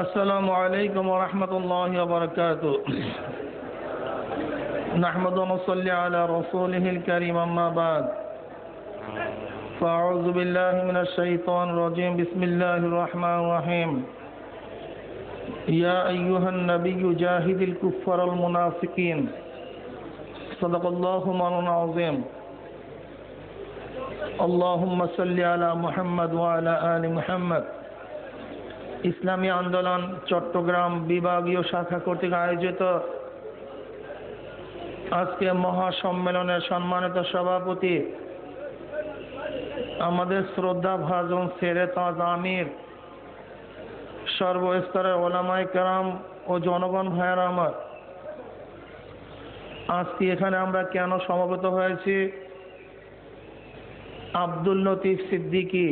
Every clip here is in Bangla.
السلام عليكم ورحمة الله وبركاته نحمد ونصلي على رسوله الكريم أما بعد۔ فأعوذ بالله من الشيطان الرجيم بسم الله الرحمن الرحيم يا أيها النبي جاهد الكفار المنافقين صدق الله مولانا العظيم اللهم صل على محمد وعلى آل محمد۔ ইসলামী আন্দোলন চট্টগ্রাম বিভাগীয় শাখা কর্তৃক আয়োজিত আজকে মহাসম্মেলনের সম্মানিত সভাপতি, আমাদের শ্রদ্ধা ভাজন সেরে তাজ আমির, সর্বস্তরের ওলামাই কেরাম ও জনগণ ভাইয়ের আমার। আজকে এখানে আমরা কেন সমবেত হয়েছি? আব্দুল লতিফ সিদ্দিকী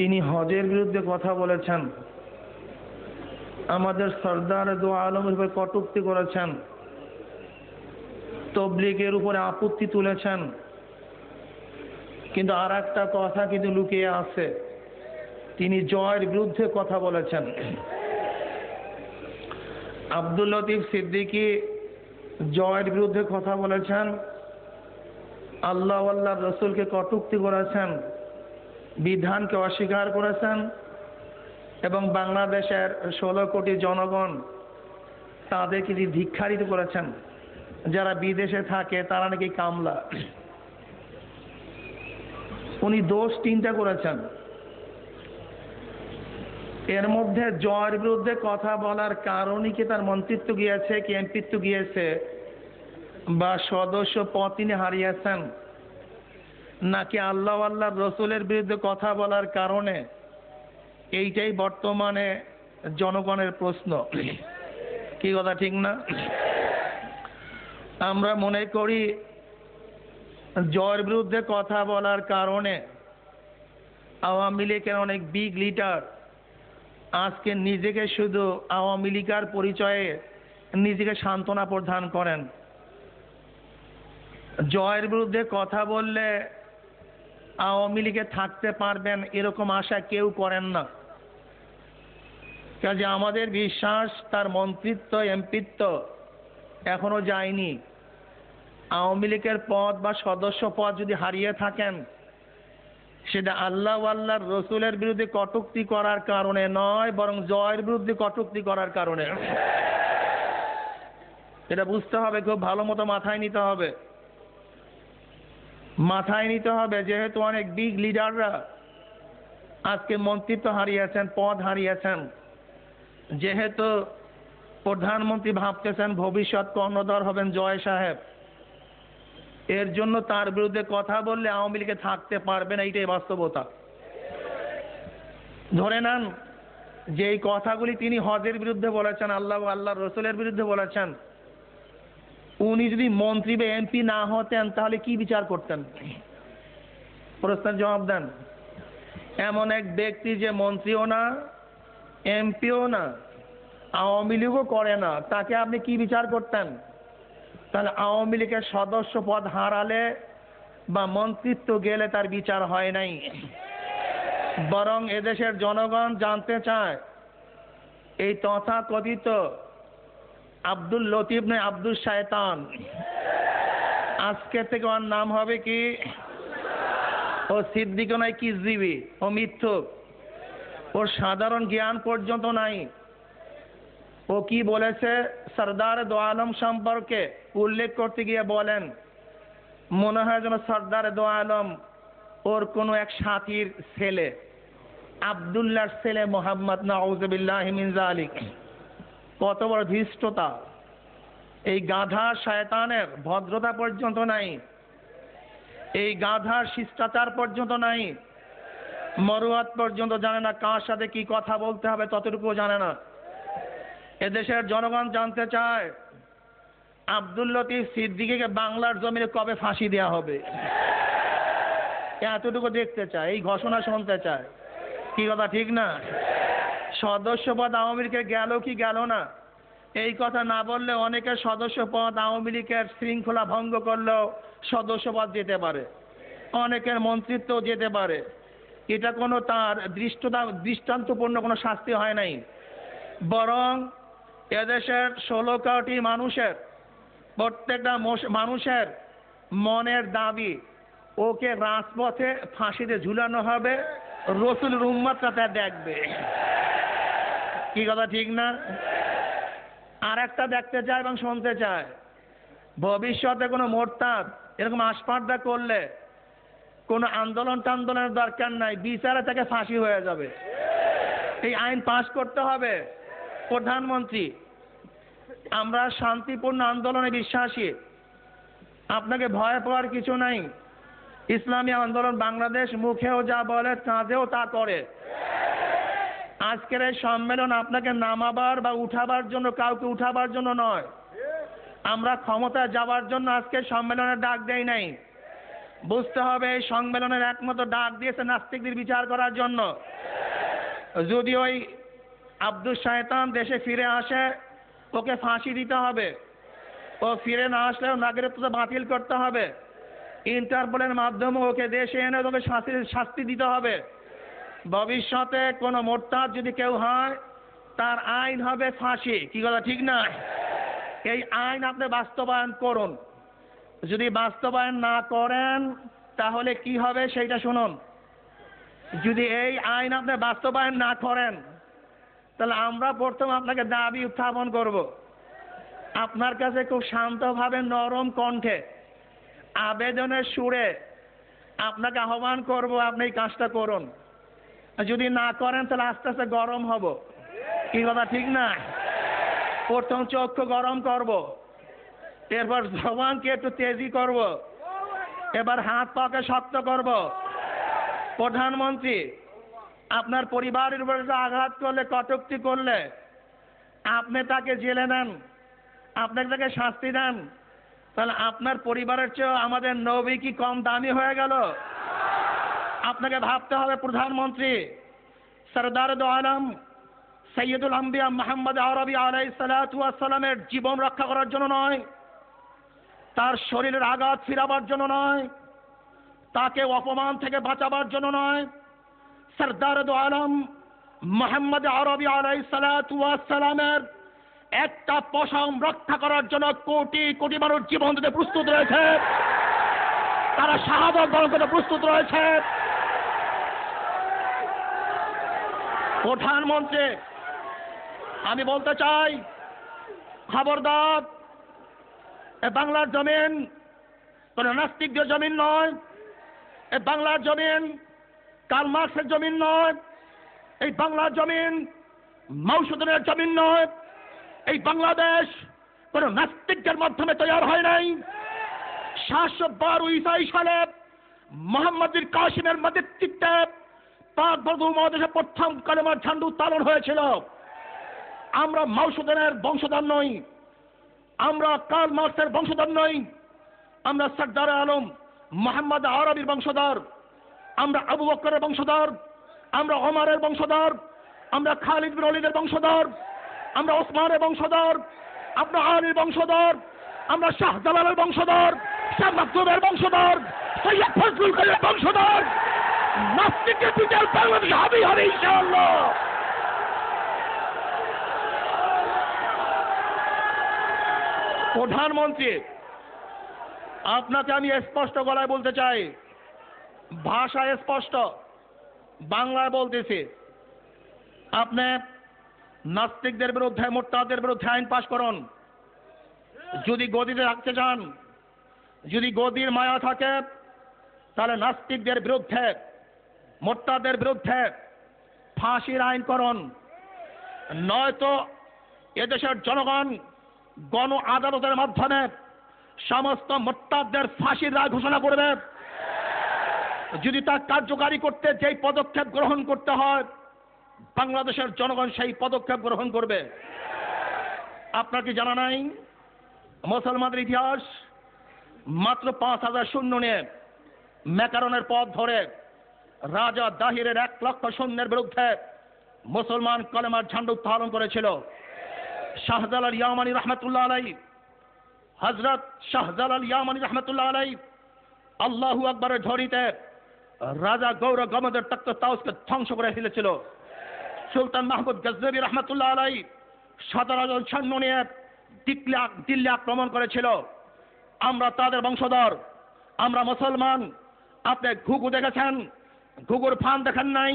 তিনি হজের বিরুদ্ধে কথা বলেছেন। আমাদের সর্দার দো আলমের উপরে কটুক্তি করেছেন। তবলিগের উপরে আপত্তি তুলেছেন। কিন্তু আর একটা কথা কিন্তু লুকিয়ে আছে। তিনি জয়ের বিরুদ্ধে কথা বলেছেন। আব্দুল লতিফ সিদ্দিকী জয়ের বিরুদ্ধে কথা বলেছেন। আল্লাহ আল্লাহ রসুলকে কটুক্তি করেছেন। বিধানকে অস্বীকার করেছেন এবং বাংলাদেশের ষোলো কোটি জনগণ তাদেরকে ধিক্ষারিত করেছেন, যারা বিদেশে থাকে, তারা নাকি কামলা। উনি দোষ তিনটা করেছেন। এর মধ্যে জয়ের বিরুদ্ধে কথা বলার কারণই কি তার মন্ত্রিত্ব গিয়েছে, কি এমপিত্ব গিয়েছে, বা সদস্য পদ তিনি হারিয়েছেন নাকি আল্লাহ আল্লাহ রসুলের বিরুদ্ধে কথা বলার কারণে? এইটাই বর্তমানে জনগণের প্রশ্ন। কি কথা, ঠিক না? আমরা মনে করি, জয়ের বিরুদ্ধে কথা বলার কারণে আওয়ামী লীগের অনেক বিগ লিডার আজকে নিজেকে শুধু আওয়ামী লীগার পরিচয়ে নিজেকে সান্ত্বনা প্রদান করেন। জয়ের বিরুদ্ধে কথা বললে আওয়ামী লীগে থাকতে পারবেন এরকম আশা কেউ করেন না। কাজে আমাদের বিশ্বাস, তার মন্ত্রিত্ব, এমপিত্ব এখনও যায়নি। আওয়ামী লীগের পদ বা সদস্য পদ যদি হারিয়ে থাকেন, সেটা আল্লাহ আল্লাহর রসুলের বিরুদ্ধে কটুক্তি করার কারণে নয়, বরং জয়ের বিরুদ্ধে কটুক্তি করার কারণে। এটা বুঝতে হবে, খুব ভালো মতো মাথায় নিতে হবে। মাথায় নিতে হবে, যেহেতু অনেক বিগ লিডাররা আজকে মন্ত্রিত্ব হারিয়েছেন, পদ হারিয়েছেন। যেহেতু প্রধানমন্ত্রী ভাবতেছেন ভবিষ্যৎ কর্ণধর হবেন জয় সাহেব, এর জন্য তার বিরুদ্ধে কথা বললে আওয়ামী লীগে থাকতে পারবে না, এইটাই বাস্তবতা। ধরে নেন যে এই কথাগুলি তিনি হজের বিরুদ্ধে বলেছেন, আল্লাহ আল্লাহ রসুলের বিরুদ্ধে বলেছেন উনি যদি মন্ত্রী বা এমপি না হতেন, তাহলে কি বিচার করতেন? প্রশ্নের জবাব দেন। এমন এক ব্যক্তি যে মন্ত্রীও না, এমপিও না, আওয়ামী লীগও করে না, তাকে আপনি কি বিচার করতেন? তাহলে আওয়ামী লীগের সদস্য পদ হারালে বা মন্ত্রিত্ব গেলে তার বিচার হয় নাই। বরং এদেশের জনগণ জানতে চায়, এই তথাকথিত আব্দুল লতিফ নয় আব্দুল শায়তান। আজকে থেকে ওর নাম হবে কি? ও সিদ্দিক নয় কি জিবি ও মিথ্যুক। ওর সাধারণ জ্ঞান পর্যন্ত নাই। ও কি বলেছে? সর্দার দো আলম সম্পর্কে উল্লেখ করতে গিয়ে বলেন, মনে হয় যেন সর্দার দো আলম ওর কোনো এক সাথীর ছেলে আবদুল্লাহর ছেলে মোহাম্মদ, নাউজবিল্লাহ মিনজা আলী কত বড় ধৃষ্টতা। এই গাধা শয়তানের ভদ্রতা পর্যন্ত নাই। এই গাধার শিষ্টাচার পর্যন্ত নাই। মরুয়াত পর্যন্ত জানে না কার সাথে কি কথা বলতে হবে, ততটুকুও জানে না। এদেশের জনগণ জানতে চায়, আব্দুল লতিফ সিদ্দিকিকে বাংলার জমিনে কবে ফাঁসি দেওয়া হবে? এতটুকু দেখতে চায়, এই ঘোষণা শুনতে চায়। কি কথা, ঠিক না? সদস্য পদ আওয়ামী লীগের গেল কি গেল না? এই কথা না বললে অনেকের সদস্য পদ আওয়ামী লীগের শৃঙ্খলা ভঙ্গ করলেও সদস্য পদ যেতে পারে। অনেকের মন্ত্রিত্ব যেতে পারে। এটা কোনো তার দৃষ্টতা, দৃষ্টান্তপূর্ণ কোনো শাস্তি হয় নাই। বরং এদেশের ষোলো কোটি মানুষের, প্রত্যেকটা মানুষের মনের দাবি, ওকে রাজপথে ফাঁসিতে ঝুলানো হবে রসুল রুম্মাতটা তা দেখবে। কি কথা ঠিক না? আর একটা দেখতে চায় এবং শুনতে চায়। ভবিষ্যতে কোনো মোরতাদ, এরকম আসপার্দা করলে কোনো আন্দোলন টান্দোলনের দরকার নাই, বিচারে তাকে ফাঁসি হয়ে যাবে। এই আইন পাশ করতে হবে। প্রধানমন্ত্রী, আমরা শান্তিপূর্ণ আন্দোলনে বিশ্বাসী। আপনাকে ভয় পাওয়ার কিছু নাই। ইসলামী আন্দোলন বাংলাদেশ মুখেও যা বলে, কাঁধেও তা করে। আজকের এই সম্মেলন আপনাকে নামাবার বা উঠাবার জন্য, কাউকে উঠাবার জন্য নয়। আমরা ক্ষমতা যাওয়ার জন্য আজকে সম্মেলনের ডাক দেয় নাই। বুঝতে হবে এই সম্মেলনের একমাত্র ডাক দিয়েছে নাস্তিকদের বিচার করার জন্য। যদি ওই আব্দুল শায়তান দেশে ফিরে আসে, ওকে ফাঁসি দিতে হবে। ও ফিরে না আসলেও নাগরিকত্ব বাতিল করতে হবে। ইন্টারপোলের মাধ্যমে ওকে দেশে এনে ওকে শাস্তি শাস্তি দিতে হবে। ভবিষ্যতে কোনো মোরতাদ যদি কেউ হয়, তার আইন হবে ফাঁসি। কি কথা, ঠিক না? এই আইন আপনি বাস্তবায়ন করুন। যদি বাস্তবায়ন না করেন, তাহলে কি হবে সেইটা শুনুন। যদি এই আইন আপনি বাস্তবায়ন না করেন, তাহলে আমরা প্রথম আপনাকে দাবি উত্থাপন করব। আপনার কাছে খুব শান্তভাবে নরম কণ্ঠে, আবেদনের সুরে আপনাকে আহ্বান করব, আপনি এই কাজটা করুন। যদি না করেন, তাহলে আস্তে আস্তে গরম হব। কি কথা, ঠিক না? প্রথম চক্ষু গরম করব। এরপর জবানকে একটু তেজি করব। এবার হাত পাকে শক্ত করব। প্রধানমন্ত্রী, আপনার পরিবারের উপরে আঘাত করলে, কটুক্তি করলে, আপনি তাকে জেলে নেন আপনাকে তাকে শাস্তি দেন, তাহলে আপনার পরিবারের চেয়েও আমাদের নবী কি কম দামি হয়ে গেল? আপনাকে ভাবতে হবে, প্রধানমন্ত্রী। সরদার দো আলম, সৈয়দুল আম্বিয়া মোহাম্মদ আরবি আলাই সালামের জীবন রক্ষা করার জন্য নয়, তার শরীরের আঘাত ফিরাবার জন্য নয়, তাকে অপমান থেকে বাঁচাবার জন্য নয়। সরদার দো আলম মোহাম্মদ আরবি আলাই সালামের একটা পশম রক্ষা করার জন্য কোটি কোটি মানুষ জীবন দিতে প্রস্তুত রয়েছে। তারা শাহাদত প্রস্তুত রয়েছে। প্রধানমন্ত্রী, আমি বলতে চাই, খবরদার, এ বাংলার জমিন কোন নাস্তিকদের জমিন নয়, এ বাংলার জমিন কার্ল মার্কসের জমিন নয়, এই বাংলার জমিন মৌসুদনের জমিন নয়, এই বাংলাদেশ কোন নাস্তিকদের মাধ্যমে তৈরি হয় নাই। সাতশো বারো ইসাই সালে মোহাম্মদুর কাসিমের নেতৃত্বে পাক বর্গ মহাদেশে প্রথম কালেমার ঝান্ডু উত্তোলন হয়েছিল। আমরা মৌসুদনের বংশধর নই। আমরা কার্ল মার্কসের বংশধর নই। আমরা সর্দার আলম, মোহাম্মদ আরবির বংশধর। আমরা আবু বকরের বংশধর। আমরা ওমরের বংশধর। আমরা খালিদ বিন অলিদের বংশধর। আমরা ওসমানের বংশধর। আমরা আলীর বংশধর। আমরা শাহজালালের বংশধর। শাহ মাকদুমের বংশধর। সৈয়দ ফজলুল করিমের বংশধর। নাস্তিকের বিচার বাংলাদেশ হবেই হবে প্রধানমন্ত্রী, আপনাকে আমি স্পষ্ট গলায় বলতে চাই। ভাষা স্পষ্ট, বাংলায় বলতেছি। আপনি নাস্তিকদের বিরুদ্ধে মোট্টাদের বিরুদ্ধে আইন পাশ করুন। যদি গদিতে রাখতে চান, যদি গদির মায়া থাকে, তাহলে নাস্তিকদের বিরুদ্ধে মোট্টাদের বিরুদ্ধে ফাঁসির আইন নয়তো এদেশের জনগণ গণ আদালতের মাধ্যমে সমস্ত মোট্টাদের ফাঁসির রায় ঘোষণা করবে। যদি তা কার্যকারী করতে যেই পদক্ষেপ গ্রহণ করতে হয়, বাংলাদেশের জনগণ সেই পদক্ষেপ গ্রহণ করবে। আপনার কি জানা নাই? মুসলমানদের ইতিহাস মাত্র পাঁচ হাজার শূন্য নিয়ে ম্যাকারনের পথ ধরে রাজা দাহিরের এক লক্ষ সৈন্যের বিরুদ্ধে মুসলমান কলেমার ঝান্ডা উত্তোলন করেছিল। শাহজালাল ইয়ামানি রহমতুল্লাহ আলাই হজরত শাহজালাল ইয়ামানি রহমতুল্লাহ আলাই আল্লাহু আকবরের ঝড়িতে রাজা গৌর গমদের তক্ত তাউসকে ধ্বংস করে ফেলেছিল। সুলতান মাহমুদ গজনবী রহমতুল্লাহ আলাই সতেরো জন সৈন্য নিয়ে দিল্লি আক্রমণ করেছিল। আমরা তাদের বংশধর, আমরা মুসলমান, আপনি ঘুঘু দেখেছেন? ঘুঘুর ফান দেখেন নাই,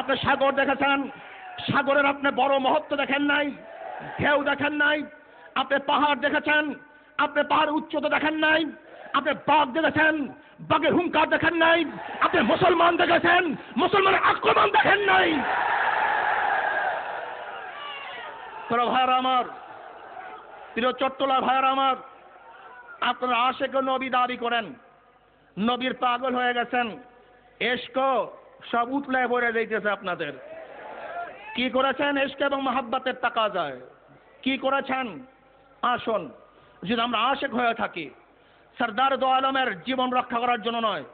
আপনি সাগর দেখেছেন, সাগরের আপনি বড় মহত্ব দেখেন নাই, ঢেউ দেখেন নাই, আপনি পাহাড় দেখেছেন, আপনি পাহাড় উচ্চতা দেখেন নাই, আপনি বাঘ দেখেছেন, বাঘের হুঙ্কার দেখেন নাই, আপনি মুসলমান দেখেছেন, মুসলমানের আক্রমণ দেখেন নাই। ভাইয়ারা আমার, প্রিয় চট্টলার ভাইয়ারা আমার, আপনারা আশেকে নবী দাবি করেন, নবীর পাগল হয়ে গেছেন। এস্ক সব উতলে ভরে দিতেছে আপনাদের। কি করেছেন? এস্ক এবং মাহাব্বাতের টাকা যায় কি করেছেন? আসুন, যদি আমরা আশেক হয়ে থাকি, সর্দার দো আলমের জীবন রক্ষা করার জন্য নয়,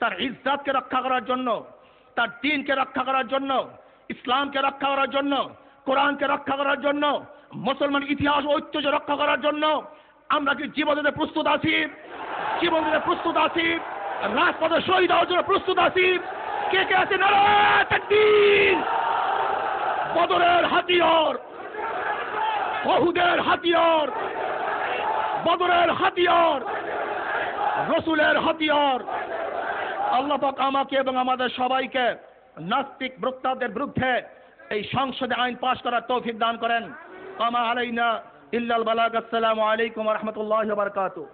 তার ইজ্জাতকে রক্ষা করার জন্য, তার দিনকে রক্ষা করার জন্য, ইসলামকে রক্ষা করার জন্য, কোরআনকে রক্ষা করার জন্য, মুসলমান ইতিহাস, ঐতিহ্য রক্ষা করার জন্য, আমরা কি জীবন প্রস্তুত আছি? জীবন প্রস্তুত আছি? রাজপথে শহীদ হওয়ার জন্য প্রস্তুত আছি। কে কে আছে? নারায়ণ বদরের হাতিয়ার। বহুদের হাতিয়ার। বদরের হাতিয়ার। রসুলের হাতিয়ার। আল্লাহ আমাকে এবং আমাদের সবাইকে নাস্তিক বক্তাদের বিরুদ্ধে এই সংসদে আইন পাশ করার তৌফিক দান করেন। কামা আলাইনা ইল্লাল বালাগ। আসসালামু আলাইকুম রহমতুল্লাহ বারকাতুহ।